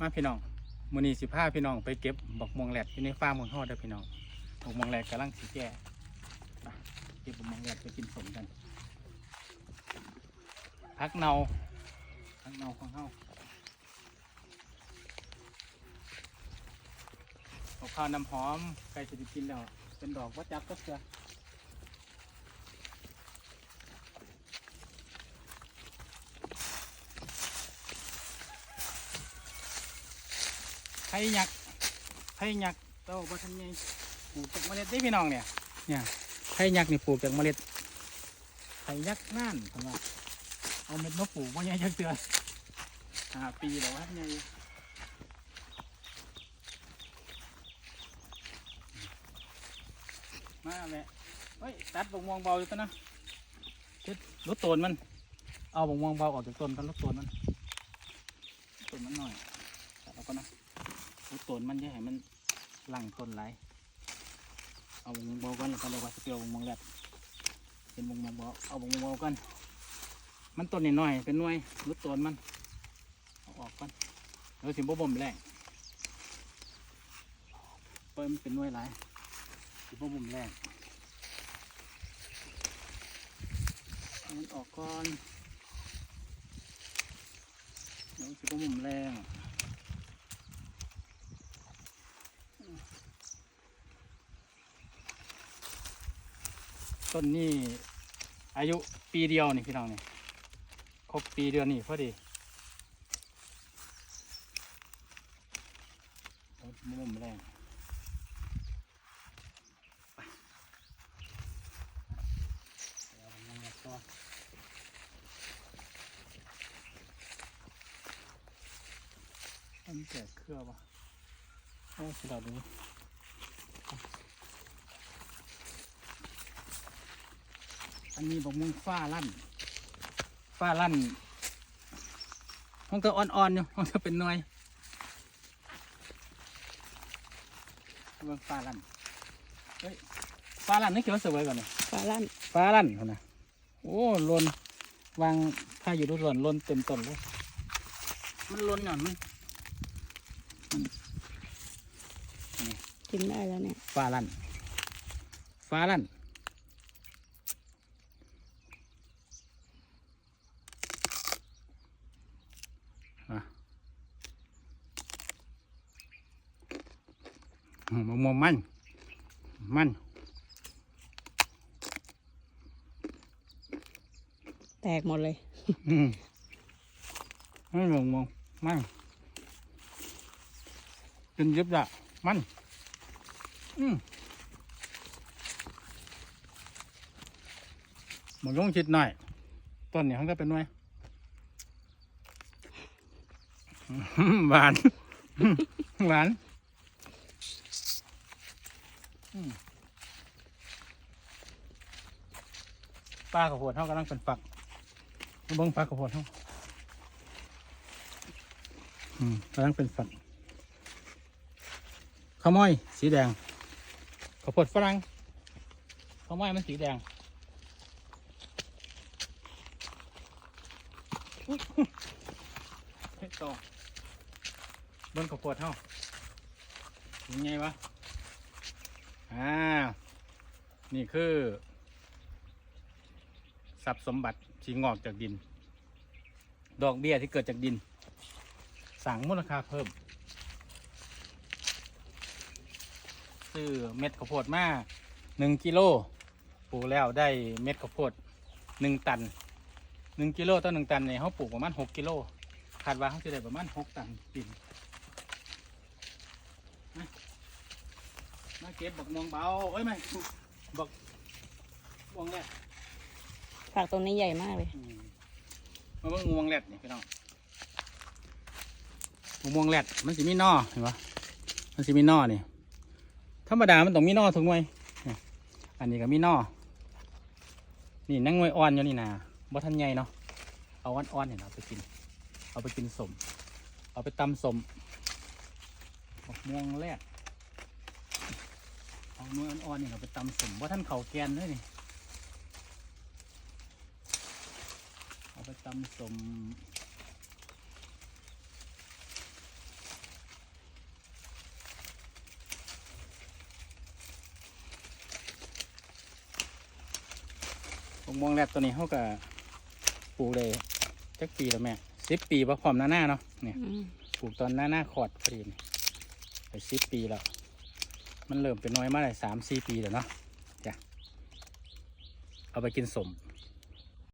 มาพี่น้องมือนี้สิพาพี่น้องไปเก็บบักมวงแหลดอยู่ในฟาร์มของเฮาเด้อพี่น้องบักมวงแหลดกำลังสิแก่เก็บบักมวงแหลดไปกินสมกันพักเนาพักเนาของเฮาเอาข้าวน้ำหอมใกล้จะได้กินแล้วเป็นดอกว่าจับก็เสือ ไผ่ยักไผ่ยักษ์เต้าบัทันไงปลูกจากเมล็ดได้พี่น้องเนี่ย เนี่ยไผ่ยักนี่ปลูกจากเมล็ดไผ่ยักษ์น่านผมว่าเอาเม็ดมาปลูกว่าไงจักเตือนห้าปีแล้วว่าไงมาแหละเฮ้ยตัดบงมวงเบาอยู่ตัวนะเช็ดลดต้นมัน เอาบงมวงเบาออกจากต้นกันลดต้นมันต้นมันหน่อยตัดเอาก็นะ ลดต้นมันจะให้มันหลังต้นไหลเอาบงมวงบากันแล้วก็เลยว่าสเปียวบงมวงแรดเป็นบงมวงเบาเอาบงวงบากัน มันต้นนิดหน่อยเป็นหน่วยลดต้นมันเอาออกกันแล้วสิบ่บ่มแรงเปิดมันเป็นหน่วยหลายสิบ่บ่มแรงมันออกก่อนเดี๋ยวสิบ่บ่มแรง ต้นนี้อายุปีเดียวนี่พี่น้องนี่ครบปีเดือนนี่พอดีเอาบ่บ่มแรงเอามันยังไงต่อมันแก่เครือปะโอ้สิเราดู อันนี้บอกมึงฟ้าลั่นฟ้าลั่นห้องก็อ่อนๆอยู่ห้องก็เป็นหน่วยเบิ่งฟ้าลั่นเฮ้ยฟ้าลั่นนี่เขียวเสวยก่อนเนี่ยปลาลั่นฟ้าลั่นเขานะโอ้ลนวางผ้าอยู่ทุกส่วนลนเต็มต้นเลยมันลนหย่อนมันกินได้แล้วเนี่ยฟ้าลั่นฟ้าลั่น มมะม่วงมัน มันแตกหมดเลย อืมไม่มองมองมันกินเย็บละมัน อืมหมดลงชิดหน่อยต้นเนี่ยมันก็เป็นหน่วยอื้อหวานอื้อหวาน ป้ากับหัวเท่ากำลังเป็นฝักเบิ้งปลากระพดเขาอืมกำลังเป็นฝันข้าวม้อยสีแดงข้าวโพดฝรั่งข้าวม้อยมันสีแดงอุ๊ยเฮ็ดต่อเบิ้งข้าวโพดเขายังไงวะ อ่า นี่คือทรัพย์สมบัติที่งอกจากดิน ดอกเบี้ยที่เกิดจากดิน สั่งมูลค่าเพิ่ม ซื้อเม็ดข้าวโพดมาหนึ่งกิโลปลูกแล้วได้เม็ดข้าวโพดหนึ่งตันหนึ่งกิโลต่อหนึ่งตันเนี่ยเขาปลูกประมาณหกกิโลคาดว่าเขาจะได้ประมาณหกตันปิ่นมา มาเก็บบักม่วงเบาเอ้ยไม่บักม่วงแรกฝักตรงนี้ใหญ่มากเลย อืมมาเบิ่งม่วงแรดนี่พี่น้องม่วงแรดมันสิมีนอเห็นปะมันสิมีนอนี่ธรรมดามันต้องมีนอทุกหน่วยนี่อันนี้ก็มีนอนี่นั่งหน่วยอ่อนอยู่นี่นะบ่ทันใหญ่เนาะเอาอ่อนๆเนี่ยเอาไปกิน เอาไปกินสม เอาไปตำสมบักม่วงแรด เอาเนื้ออ่อนๆนี่เอาไปตำสมว่าท่านเขาแกนด้วยนี่เอาไปตำสมผมมองแรดตัวนี้เขากับปลูกเลยจักปีแล้วแม่สิบปีปรพร้อมหน้าหน้าเนาะเนี่ยปลูกตอนหน้าหน้าขอดพอดีไปสิบปีแล้ว มันเริ่มเป็นน้อยมาได้สามสี่ปีแล้วเนาะจ้ะเอาไปกินสม